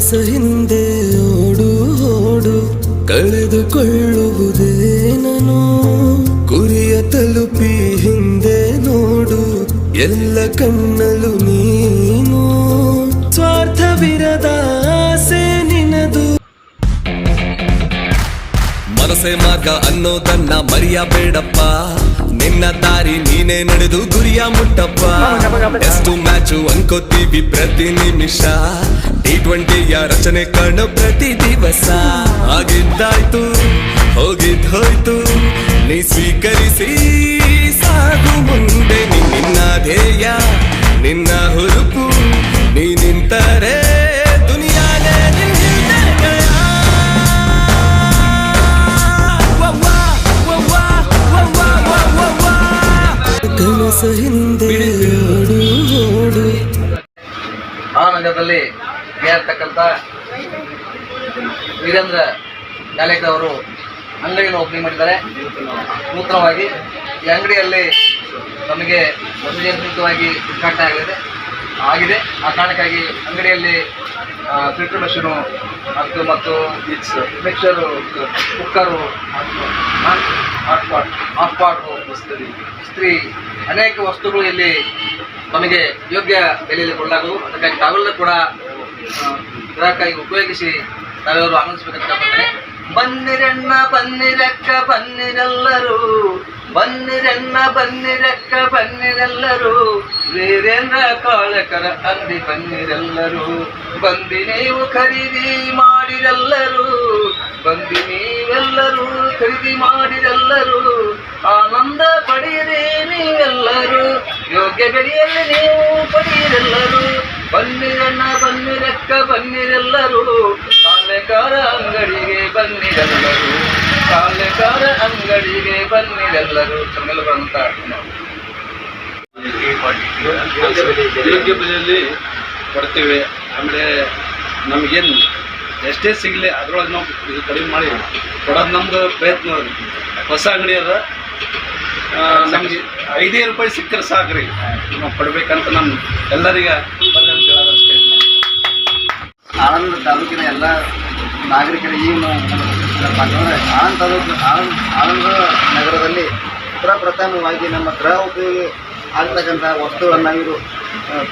ಕನಸ ಹಿಂದೆ ಓಡು ಓಡು ಕಳೆದುಕೊಳ್ಳುವುದೇನೋ ಗುರಿಯ ತಲುಪಿ ಹಿಂದೆ ನೋಡು ಎಲ್ಲ ಕಣ್ಣಲು ನೀನು. ಸ್ವಾರ್ಥವಿರದ ಆಸೆ ನಿನದು. ಮನಸೆ ಮಾರ್ಗ ಅನ್ನೋದನ್ನ ಮರೆಯಬೇಡಪ್ಪ ನಿನ್ನ ದಾರಿ ನೀನೇ ನಡೆದು ಗುರಿಯ ಮುಟ್ಟಪ್ಪ. ಎಷ್ಟು ಮ್ಯಾಚು ಅನ್ಕೋತೀವಿ ಪ್ರತಿ ನಿಮಿಷ. ರಚನೆ ಕಾಣೋ ಪ್ರತಿ ದಿವಸ. ಆಗಿದ್ದಾಯ್ತು, ಹೋಗಿದ್ ಹೋಯ್ತು. ನೀ ಸ್ವೀಕರಿಸಿ, ಸಾಗು ಮುಂದೆ ನಿನ್ನ ಧ್ಯೇಯ, ನಿನ್ನ ಹುರುಪು. ನೀ ನಿಂತರೆ ದುನಿಯಾನೇ ಇರ್ತಕ್ಕಂಥ ವೀರೇಂದ್ರ ಅವರು ಅಂಗಡಿಯನ್ನು ಓಪನಿಂಗ್ ಮಾಡಿದ್ದಾರೆ. ನೂತನವಾಗಿ ಈ ಅಂಗಡಿಯಲ್ಲಿ ನಮಗೆ ವಸತಿಯುತವಾಗಿ ಉದ್ಘಾಟನೆ ಆಗಿದೆ. ಆಗಿದೆ. ಆ ಕಾರಣಕ್ಕಾಗಿ ಅಂಗಡಿಯಲ್ಲಿ ಫಿಲ್ಟರ್ ಮಷೀನು ಮತ್ತು ಮತ್ತು mixer cooker hot pot hot pot ಇಸ್ತ್ರಿ ಅನೇಕ ವಸ್ತುಗಳು ಇಲ್ಲಿ ನಮಗೆ ಯೋಗ್ಯ ಬೆಲೆಯಲ್ಲಿ ಕೊಡಲಾಗುವುದು ಅದಕ್ಕಾಗಿ ತಾವೆಲ್ಲ ಕೂಡ ಗ್ರಾಹಕಾಗಿ ಉಪಯೋಗಿಸಿ ತಾವೆಲ್ಲರೂ ಆನಂದಿಸಬೇಕಂತ ಕೇಳ್ಕೊಳ್ತೇನೆ ಬನ್ನಿರಣ್ಣ, ಬನ್ನಿರಕ್ಕ, ಬನ್ನಿರೆಲ್ಲರೂ. ಬನ್ನಿರಣ್ಣ, ಬನ್ನಿರಕ್ಕ, ಬನ್ನಿರೆಲ್ಲರೂ. ವೀರೇಂದ್ರ ಕಾಳಕರ ಅಂದಿ ಬನ್ನಿರೆಲ್ಲರೂ. ಬಂದಿ ನೀವು ಖರೀದಿ ಮಾಡಿರೆಲ್ಲರೂ. ಬಂದಿ ನೀವೆಲ್ಲರೂ ಖರೀದಿ ಮಾಡಿರೆಲ್ಲರೂ. ಆನಂದ ಪಡೆಯಿರಿ ನೀವೆಲ್ಲರೂ. ಯೋಗ್ಯ ಬೆಲೆಯಲ್ಲಿ ನೀವು ಪಡೆಯಿರೆಲ್ಲರೂ. ಬನ್ನಿರಣ್ಣ, ಬನ್ನಿರಕ್ಕ, ಬನ್ನಿರೆಲ್ಲರೂ. ಕಾಲೆಕಾರ ಅಂಗಡಿಗೆ ಬನ್ನಿರೆಲ್ಲರೂ. ಕಾಲೆಕಾರ ಅಂಗಡಿಗೆ ಬನ್ನಿರೆಲ್ಲರೂ. ತಮ್ಮೆಲ್ಲ ಅಂತ ಬೆಲೆಯಲ್ಲಿ ಕೊಡ್ತೀವಿ ಆಮೇಲೆ ನಮಗೇನು ಎಷ್ಟೇ ಸಿಗಲಿ, ಅದ್ರೊಳಗೆ ನಾವು ಇದು ಕಡಿಮೆ ಮಾಡಿ ಕೊಡೋದು ನಮ್ದು ಪ್ರಯತ್ನ. ಹೊಸ ಅಂಗಡಿ ಅದ. ನಮಗೆ ಐದೇ ರೂಪಾಯಿ ಸಿಕ್ಕರೆ ಸಾಕ್ರಿ. ನಾವು ಕೊಡ್ಬೇಕಂತ ನಮ್ಮ ಎಲ್ಲರಿಗೆ ಆನಂದ ತಾಲೂಕಿನ ಎಲ್ಲ ನಾಗರಿಕರಿಗೆ ಮಾತಂದ್ರೆ ಆನಂದ ತಾಲೂಕು ಆನಂದ ಆನಂದ ನಗರದಲ್ಲಿ ಪ್ರಪ್ರಥಮವಾಗಿ ನಮ್ಮ ಗೃಹ ಉಪಯೋಗಿ ಆಗ್ತಕ್ಕಂಥ ವಸ್ತುಗಳನ್ನು ಇವರು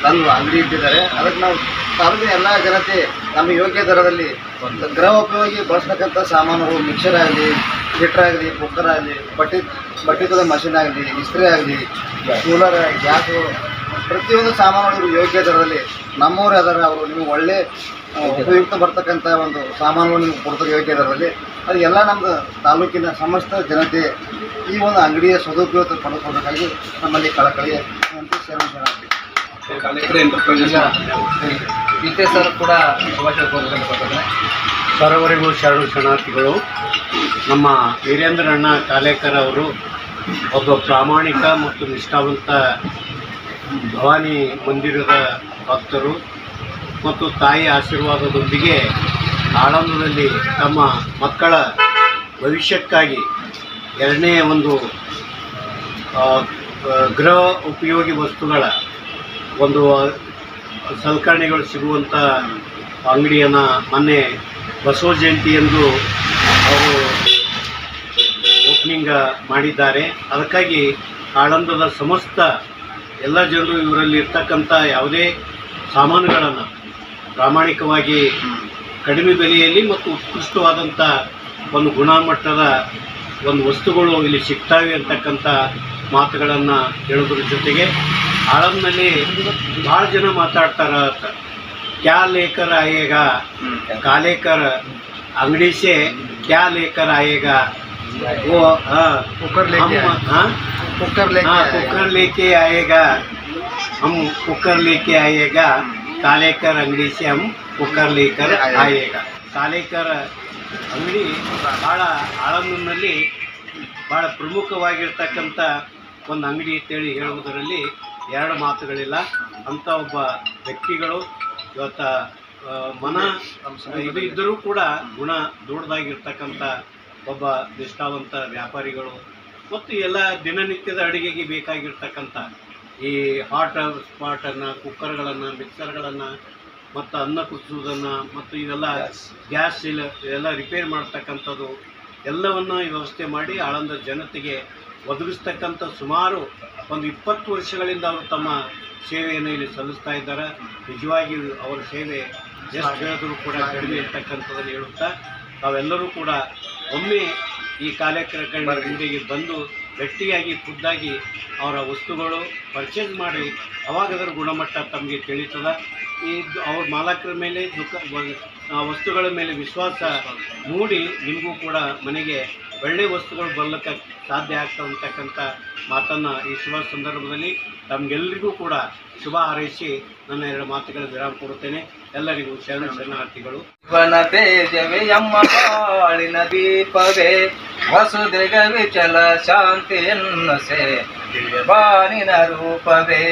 ತಂದು ಅಂಗಡಿ ಇಟ್ಟಿದ್ದಾರೆ. ಅದಕ್ಕೆ ನಾವು ತಾಲೂಕಿನ ಎಲ್ಲ ಜನತೆ ನಮ್ಮ ಯೋಗ್ಯ ದರದಲ್ಲಿ ಗೃಹ ಉಪಯೋಗಿ ಬಳಸ್ತಕ್ಕಂಥ ಸಾಮಾನುಗಳು ಮಿಕ್ಸರ್ ಆಗಲಿ ಹೀಟರ್ ಆಗಲಿ ಕುಕ್ಕರ್ ಆಗಲಿ, ಬಟ್ಟೆ ಬಟ್ಟೆ ಮಷಿನ್ ಆಗಲಿ, ಇಸ್ತ್ರಿ ಆಗಲಿ ಕೂಲರ್ ಗ್ಯಾಸು ಪ್ರತಿಯೊಂದು ಸಾಮಾನುಗಳು ಯೋಗ್ಯ ದರದಲ್ಲಿ ನಮ್ಮವರೇ ಅದರ ಅವರು ನೀವು ಒಳ್ಳೆ ಉಪಯುಕ್ತ ಬರ್ತಕ್ಕಂಥ ಒಂದು ಸಾಮಾನುಗಳು ನಿಮ್ಗೆ ಕೊಡ್ತಾರೆ ಯೋಗ್ಯ ದರದಲ್ಲಿ. ಅದು ಎಲ್ಲ ನಮ್ಮದು ತಾಲೂಕಿನ ಸಮಸ್ತ ಜನತೆ ಈ ಒಂದು ಅಂಗಡಿಯ ಸದುಪಯೋಗ ಪಡೆದುಕೊಳ್ಳಬೇಕಾಗಿ ನಮ್ಮಲ್ಲಿ ಕಳಕಳಿ ಅಂತ ಸರ್ ಕೂಡ ಸರ್ವರಿಗೂ ಶರಣು ಶರಣಾರ್ಥಿಗಳು ನಮ್ಮ ವೀರೇಂದ್ರ ಅಣ್ಣ ಕಾಲೇಕರ್ ಅವರು ಒಬ್ಬ ಪ್ರಾಮಾಣಿಕ ಮತ್ತು ನಿಷ್ಠಾವಂತ ಭವಾನಿ ಮಂದಿರದ ಭಕ್ತರು ಮತ್ತು ತಾಯಿ ಆಶೀರ್ವಾದದೊಂದಿಗೆ ಆಳಂದದಲ್ಲಿ ತಮ್ಮ ಮಕ್ಕಳ ಭವಿಷ್ಯಕ್ಕಾಗಿ ಎರಡನೇ ಒಂದು ಗೃಹ ಉಪಯೋಗಿ ವಸ್ತುಗಳ ಒಂದು ಸಲಕರಣೆಗಳು ಸಿಗುವಂಥ ಅಂಗಡಿಯನ್ನು ಮೊನ್ನೆ ಬಸವ ಜಯಂತಿಯಂದು ಅವರು ಓಪನಿಂಗ್ ಮಾಡಿದ್ದಾರೆ. ಅದಕ್ಕಾಗಿ ಆಳಂದದ ಸಮಸ್ತ ಎಲ್ಲ ಜನರು ಇವರಲ್ಲಿ ಇರ್ತಕ್ಕಂಥ ಯಾವುದೇ ಸಾಮಾನುಗಳನ್ನು ಪ್ರಾಮಾಣಿಕವಾಗಿ ಕಡಿಮೆ ಬೆಲೆಯಲ್ಲಿ ಮತ್ತು ಉತ್ಕೃಷ್ಟವಾದಂಥ ಒಂದು ಗುಣಮಟ್ಟದ ಒಂದು ವಸ್ತುಗಳು ಇಲ್ಲಿ ಸಿಗ್ತಾವೆ ಅಂತಕ್ಕಂಥ ಮಾತುಗಳನ್ನು ಹೇಳೋದ್ರ ಜೊತೆಗೆ ಆಳಂನಲ್ಲಿ ಭಾಳ ಜನ ಮಾತಾಡ್ತಾರ ಕ್ಯಾ ಲೇಖರ ಆಯೇಗ? ಕಾಲೇಕರ್ ಅಂಗಡಿಸೆ ಕ್ಯಾ ಲೇಖರ ಆಯೇಗ? वो हाँ कुकर लेके हम हाँ ಕುಕ್ಕರ್ हाँ कुकर लेके आएगा हम कुकर लेके आएगा ಕಾಲೇಕರ್ ಅಂಗಡಿ ಶ್ಯಾಮ್ ಕುಕ್ಕರ್ ಲೇಕರ್ ಆಯೇಗ ಕಾಲೇಕರ್ ಅಂಗಡಿ ಭಾಳ ಆಳಂದನಲ್ಲಿ ಭಾಳ ಪ್ರಮುಖವಾಗಿರ್ತಕ್ಕಂಥ ಒಂದು ಅಂಗಡಿ ಅಂತೇಳಿ ಹೇಳುವುದರಲ್ಲಿ ಎರಡು ಮಾತುಗಳಿಲ್ಲ ಅಂಥ ಒಬ್ಬ ವ್ಯಕ್ತಿಗಳು ಇವತ್ತ ಆ, ಮನ ಇದು ಇದ್ದರೂ ಕೂಡ ಗುಣ ದೊಡ್ಡದಾಗಿರ್ತಕ್ಕಂಥ ಒಬ್ಬ ನಿಷ್ಠಾವಂತ ವ್ಯಾಪಾರಿಗಳು ಮತ್ತು ಎಲ್ಲ ದಿನನಿತ್ಯದ ಅಡುಗೆಗೆ ಬೇಕಾಗಿರ್ತಕ್ಕಂಥ ಈ ಹಾಟ್ ಸ್ಪಾಟನ್ನು ಕುಕ್ಕರ್ಗಳನ್ನು ಮಿಕ್ಸರ್ಗಳನ್ನು ಮತ್ತು ಅನ್ನ ಕುದಿಸೋದನ್ನು ಮತ್ತು ಇವೆಲ್ಲ ಗ್ಯಾಸ್ ಇಲ್ಲ ಎಲ್ಲ ರಿಪೇರ್ ಮಾಡ್ತಕ್ಕಂಥದ್ದು ಎಲ್ಲವನ್ನು ವ್ಯವಸ್ಥೆ ಮಾಡಿ ಆಳಂದ ಜನತೆಗೆ ಒದಗಿಸ್ತಕ್ಕಂಥ ಸುಮಾರು ಒಂದು ಇಪ್ಪತ್ತು ವರ್ಷಗಳಿಂದ ಅವರು ತಮ್ಮ ಸೇವೆಯನ್ನು ಇಲ್ಲಿ ಸಲ್ಲಿಸ್ತಾ ಇದ್ದಾರೆ. ನಿಜವಾಗಿ ಅವರ ಸೇವೆ ಎಷ್ಟು ಹೇಳಿದ್ರು ಕೂಡ ಕಡಿಮೆ ಇರ್ತಕ್ಕಂಥದ್ದನ್ನು ಹೇಳುತ್ತಾ ತಾವೆಲ್ಲರೂ ಕೂಡ ಒಮ್ಮೆ ಈ ಕಾರ್ಯಕ್ರಮ ಹಿಂದೆಗೆ ಬಂದು ಗಟ್ಟಿಯಾಗಿ ಖುದ್ದಾಗಿ ಅವರ ವಸ್ತುಗಳು ಪರ್ಚೇಸ್ ಮಾಡಿ ಅವಾಗ ಅದರ ಗುಣಮಟ್ಟ ತಮಗೆ ತಿಳಿತದ. ಈ ಅವ್ರ ಮಾಲಕರ ಮೇಲೆ ದುಃಖ ವಸ್ತುಗಳ ಮೇಲೆ ವಿಶ್ವಾಸ ಮೂಡಿ ನಿಮಗೂ ಕೂಡ ಮನೆಗೆ ಒಳ್ಳೆಯ ವಸ್ತುಗಳು ಬರ್ಲಿಕ್ಕೆ ಸಾಧ್ಯ ಅಂತಕ್ಕಂಥ ಮಾತನ್ನು ಈ ಶುಭ ಸಂದರ್ಭದಲ್ಲಿ ತಮಗೆಲ್ಲರಿಗೂ ಕೂಡ ಶುಭ ಹಾರೈಸಿ ನನ್ನ ಎರಡು ಮಾತುಗಳ ವಿರಾಮ ಕೊಡುತ್ತೇನೆ. ಎಲ್ಲರಿಗೂ ಶರಣ ಶರಣಾರ್ಥಿಗಳು. ಬಾಳಿನ ದೀಪವೇ ವಸುದೆಗ ವಿಚಲ ಶಾಂತಿ ಎನ್ನಸೆ ದಿವ್ಯಬಾನಿನ ರೂಪವೇ.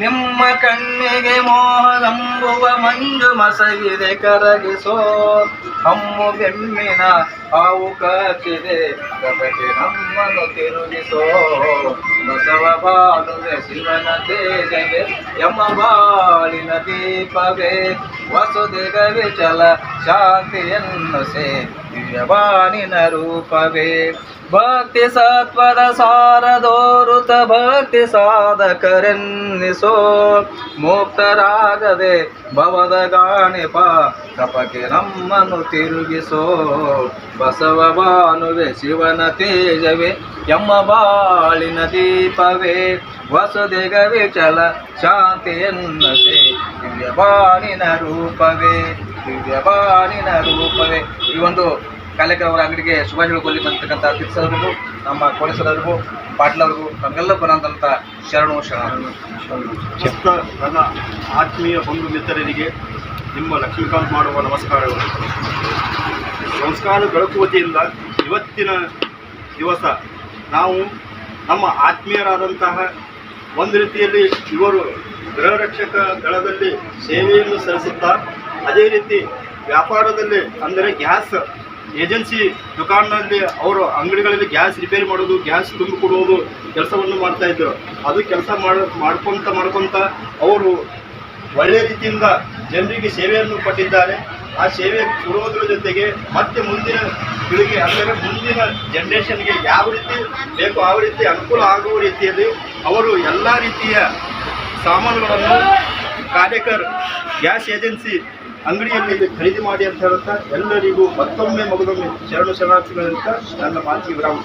ನಿಮ್ಮ ಕಣ್ಣಿಗೆ ಮೋಹದಂಬುವ ಮಂಜು ಮಸಗಿದೆ ಕರಗಿಸೋ. ಹಮ್ಮು ಬೆಮ್ಮಿನ ಹಾವು ಕಾಚಿದೆ ಕಬಗೆ ನಮ್ಮನ್ನು ತಿರುಗಿಸೋ. ಬಸವ ಬಾಳುವೆ ಶಿವನ ತೇಜೆಗೆ, ಯಮ ಬಾಳಿನ ದೀಪವೇ. ವಸುದೆಗ ವಿಚಲ ಸೇ, ದಿವ್ಯವಾಣಿನ ರೂಪವೇ. ಭಕ್ತಿ ಸತ್ವದ ಸಾರದೋರುತ ಭಕ್ತಿ ಸಾಧಕರೆನ್ನಿಸೋ, ಮುಕ್ತರಾಗದೆ ಭವದ ಗಾಣಿಪ ಕಪಕ್ಕೆ ನಮ್ಮನ್ನು ತಿರುಗಿಸೋ. ಬಸವ ಬಾನುವೆ ಶಿವನ ತೇಜವೇ ಎಮ್ಮ ಬಾಳಿನ ದೀಪವೇ ವಸುದೆಗ ಚಲ ಶಾಂತಿಯನ್ನಸೆ ದಿವ್ಯಬಾಣಿನ ರೂಪವೇ ದಿವ್ಯಬಾಣಿನ ರೂಪವೇ. ಈ ಒಂದು ಅವರ ಅಂಗಡಿಗೆ ಶುಭಾಶಯಗಳು ಕೊಲ್ಲಿ ಬಂತಕ್ಕಂಥ ತಿರ್ಸೋರಿಗೂ ನಮ್ಮ ಕೋಳಿಸರವರಿಗೂ ಪಾಟ್ಲವ್ರಿಗೂ ನಮಗೆಲ್ಲ ಬರೋಂಥ ಶರಣು ಶರಣ ನನ್ನ ಆತ್ಮೀಯ ಬಂಧು ಮಿತ್ರರಿಗೆ ನಿಮ್ಮ ಲಕ್ಷ್ಮೀಕಾಂತ್ ಮಾಡುವ ನಮಸ್ಕಾರಗಳು. ಸಂಸ್ಕಾರ ಬೆಳಕುವತಿಯಿಂದ ಇವತ್ತಿನ ದಿವಸ ನಾವು ನಮ್ಮ ಆತ್ಮೀಯರಾದಂತಹ ಒಂದು ರೀತಿಯಲ್ಲಿ ಇವರು ಗೃಹ ರಕ್ಷಕ ದಳದಲ್ಲಿ ಸೇವೆಯನ್ನು ಸಲ್ಲಿಸುತ್ತಾ, ಅದೇ ರೀತಿ ವ್ಯಾಪಾರದಲ್ಲಿ, ಅಂದರೆ ಗ್ಯಾಸ್ ಏಜೆನ್ಸಿ ದುಕಾನಲ್ಲಿ ಅವರು ಅಂಗಡಿಗಳಲ್ಲಿ ಗ್ಯಾಸ್ ರಿಪೇರಿ ಮಾಡೋದು, ಗ್ಯಾಸ್ ತುಂಬಿಕೊಡುವುದು ಕೆಲಸವನ್ನು ಮಾಡ್ತಾ ಇದ್ದರು ಅದು ಕೆಲಸ ಮಾಡ್ಕೊಂತ ಮಾಡ್ಕೊತ ಮಾಡ್ಕೊತ ಅವರು ಒಳ್ಳೆಯ ರೀತಿಯಿಂದ ಜನರಿಗೆ ಸೇವೆಯನ್ನು ಕೊಟ್ಟಿದ್ದಾರೆ. ಆ ಸೇವೆ ಕೊಡುವುದರ ಜೊತೆಗೆ ಮತ್ತೆ ಮುಂದಿನ ಪೀಳಿಗೆ, ಅಂದರೆ ಮುಂದಿನ ಜನ್ರೇಷನ್ಗೆ ಯಾವ ರೀತಿ ಬೇಕು ಆ ರೀತಿ ಅನುಕೂಲ ಆಗುವ ರೀತಿಯಲ್ಲಿ ಅವರು ಎಲ್ಲ ರೀತಿಯ ಸಾಮಾನುಗಳನ್ನು ಕಾರ್ಯಕರ್, ಗ್ಯಾಸ್ ಏಜೆನ್ಸಿ ಅಂಗಡಿಯಲ್ಲಿ ಖರೀದಿ ಮಾಡಿ ಅಂತ ಹೇಳುತ್ತಾ ಎಲ್ಲರಿಗೂ ಮತ್ತೊಮ್ಮೆ ಮಗದೊಮ್ಮೆ ಶರಣು ಶರಣಾರ್ಥಿಗಳಂತ ನನ್ನ ಮಾತಿಗೆ ವಿರಾಮ